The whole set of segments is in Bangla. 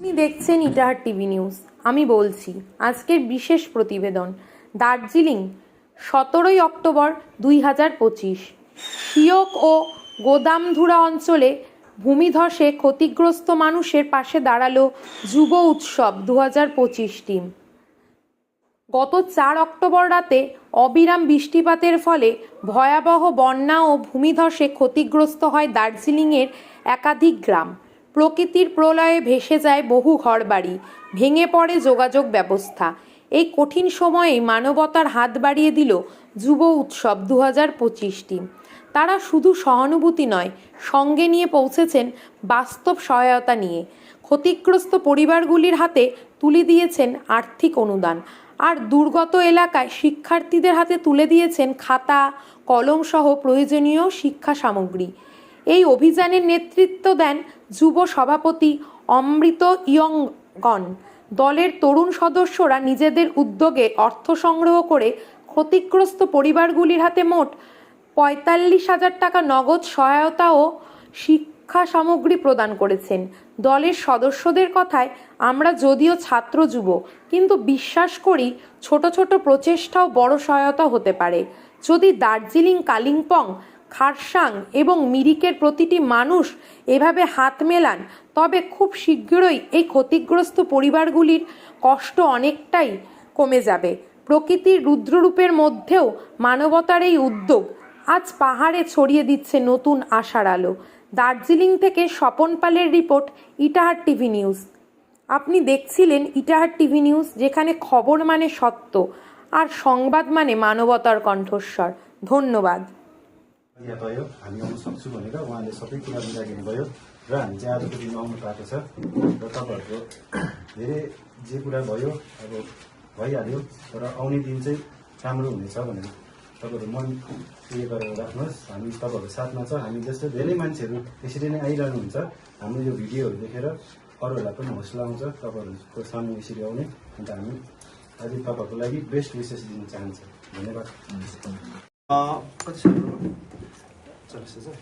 আপনি দেখছেন ইটাহার টিভি নিউজ। আমি বলছি, আজকের বিশেষ প্রতিবেদন, দার্জিলিং, সতেরোই অক্টোবর দুই হাজার পঁচিশ। শিয়ক ও গোদামধুরা অঞ্চলে ভূমিধসে ক্ষতিগ্রস্ত মানুষের পাশে দাঁড়াল যুব উৎসব দু হাজার পঁচিশ টিম। গত চার অক্টোবর রাতে অবিরাম বৃষ্টিপাতের ফলে ভয়াবহ বন্যা ও ভূমিধসে ক্ষতিগ্রস্ত হয় দার্জিলিংয়ের একাধিক গ্রাম। প্রকৃতির প্রলয়ে ভেসে যায় বহু ঘরবাড়ি, ভেঙে পড়ে যোগাযোগ ব্যবস্থা। এই কঠিন সময়ে মানবতার হাত বাড়িয়ে দিল যুব উৎসব দু হাজার পঁচিশটি। তারা শুধু সহানুভূতি নয়, সঙ্গে নিয়ে পৌঁছেছেন বাস্তব সহায়তা নিয়ে। ক্ষতিগ্রস্ত পরিবারগুলির হাতে তুলে দিয়েছেন আর্থিক অনুদান, আর দুর্গত এলাকায় শিক্ষার্থীদের হাতে তুলে দিয়েছেন খাতা কলম সহ প্রয়োজনীয় শিক্ষা সামগ্রী। এই অভিযানের নেতৃত্ব দেন যুব সভাপতি অমৃত ইয়ংগন দলের তরুণ সদস্যরা নিজেদের উদ্যোগে অর্থ সংগ্রহ করে ক্ষতিগ্রস্ত পরিবারগুলির হাতে মোট পঁয়তাল্লিশ হাজার টাকা নগদ সহায়তা ও শিক্ষা সামগ্রী প্রদান করেছেন। দলের সদস্যদের কথায়, আমরা যদিও ছাত্র যুব, কিন্তু বিশ্বাস করি ছোট ছোট প্রচেষ্টাও বড় সহায়তা হতে পারে। যদি দার্জিলিং কালিম্পং খারসাং এবং মিরিকের প্রতিটি মানুষ এভাবে হাত মেলান, তবে খুব শীঘ্রই এই ক্ষতিগ্রস্ত পরিবারগুলির কষ্ট অনেকটাই কমে যাবে। প্রকৃতির রুদ্ররূপের মধ্যেও মানবতার এই উদ্যোগ আজ পাহাড়ে ছড়িয়ে দিচ্ছে নতুন আশার আলো। দার্জিলিং থেকে স্বপন পালের রিপোর্ট, ইটাহার টিভি নিউজ। আপনি দেখছিলেন ইটাহার টিভি নিউজ, যেখানে খবর মানে সত্য, আর সংবাদ মানে মানবতার কণ্ঠস্বর। ধন্যবাদ। भयो हामी आउन सक्छु भनेर उहाँले सबै कुरा मिलाइदिनु भयो र हामी चाहिँ आजको दिन आउनु पाएको छ। र तपाईँहरूको धेरै जे कुरा भयो अब भइहाल्यो तर आउने दिन चाहिँ राम्रो हुनेछ भनेर तपाईँहरू मन उयो गरेर राख्नुहोस्। हामी तपाईँहरूको साथमा छ हामी जस्तो धेरै मान्छेहरू यसरी नै आइरहनुहुन्छ। हाम्रो यो भिडियोहरू देखेर अरूहरूलाई पनि हौसला आउँछ तपाईँहरूको सामु यसरी आउने। अन्त हामी अझै तपाईँहरूको लागि बेस्ट विसेस दिन चाहन्छ। धन्यवाद। कति छ? चालिस हजार।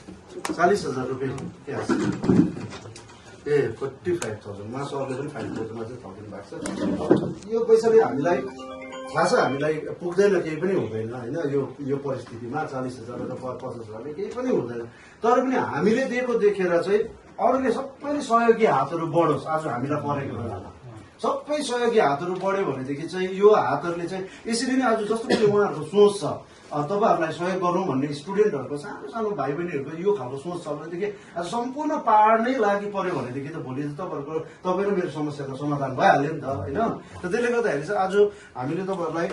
चालिस हजार रुपियाँ ए फोर्टी फाइभ थाउजन्डमा सरले पनि फाइभ थाउजन्डमा चाहिँ थाउजन्ड भएको छ। यो पैसाले हामीलाई थाहा हामीलाई पुग्दैन केही पनि हुँदैन होइन? यो यो परिस्थितिमा चालिस हजार र पचास हजारले केही पनि हुँदैन। तर पनि हामीले दिएको देखेर चाहिँ अरूले सबैले सहयोगी हातहरू बढोस्। आज हामीलाई परेको बेलामा। सबै सहयोगी हातहरू बढ्यो भनेदेखि चाहिँ यो हातहरूले चाहिँ यसरी नै आज जस्तो कि उहाँहरूको सोच छ। तपाईँहरूलाई सहयोग गरौँ भन्ने स्टुडेन्टहरूको सानो सानो भाइ बहिनीहरूको यो खालको सोच छ भनेदेखि आज सम्पूर्ण पाहाड नै लागि पर्यो भनेदेखि त भोलि त तपाईँहरूको तपाईँ र मेरो समस्याको समाधान भइहाल्यो नि त होइन? त त्यसले गर्दाखेरि चाहिँ आज हामीले तपाईँहरूलाई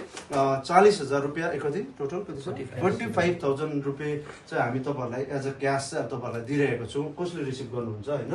चालिस हजार रुपियाँ ए, कति टोटल कति छ? फोर्टी फाइभ थाउजन्ड रुपियाँ चाहिँ हामी तपाईँहरूलाई एज अ क्यास चाहिँ अब तपाईँहरूलाई दिइरहेको छौँ। कसले रिसिभ गर्नुहुन्छ होइन?